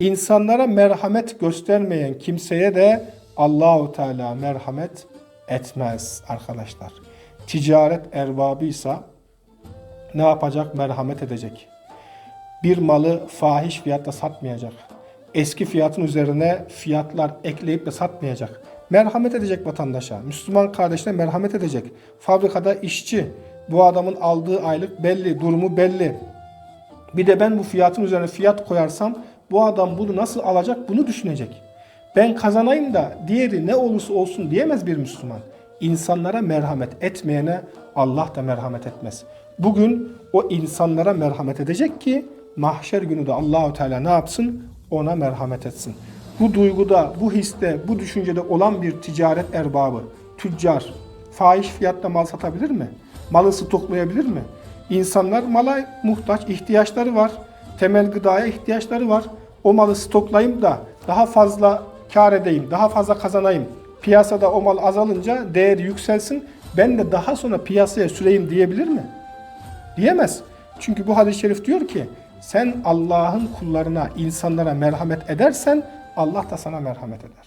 İnsanlara merhamet göstermeyen kimseye de Allahu Teala merhamet etmez arkadaşlar. Ticaret erbabıysa ne yapacak? Merhamet edecek. Bir malı fahiş fiyatta satmayacak. Eski fiyatın üzerine fiyatlar ekleyip de satmayacak. Merhamet edecek vatandaşa. Müslüman kardeşine merhamet edecek. Fabrikada işçi. Bu adamın aldığı aylık belli, durumu belli. Bir de ben bu fiyatın üzerine fiyat koyarsam bu adam bunu nasıl alacak bunu düşünecek. Ben kazanayım da diğeri ne olursa olsun diyemez bir Müslüman. İnsanlara merhamet etmeyene Allah da merhamet etmez. Bugün o insanlara merhamet edecek ki mahşer günü de Allahu Teala ne yapsın? Ona merhamet etsin. Bu duyguda, bu histe, bu düşüncede olan bir ticaret erbabı, tüccar, fahiş fiyatla mal satabilir mi? Malı stoklayabilir mi? İnsanlar mala muhtaç, ihtiyaçları var. Temel gıdaya ihtiyaçları var. O malı stoklayayım da daha fazla kar edeyim, daha fazla kazanayım. Piyasada o mal azalınca değeri yükselsin. Ben de daha sonra piyasaya süreyim diyebilir mi? Diyemez. Çünkü bu hadis-i şerif diyor ki sen Allah'ın kullarına, insanlara merhamet edersen Allah da sana merhamet eder.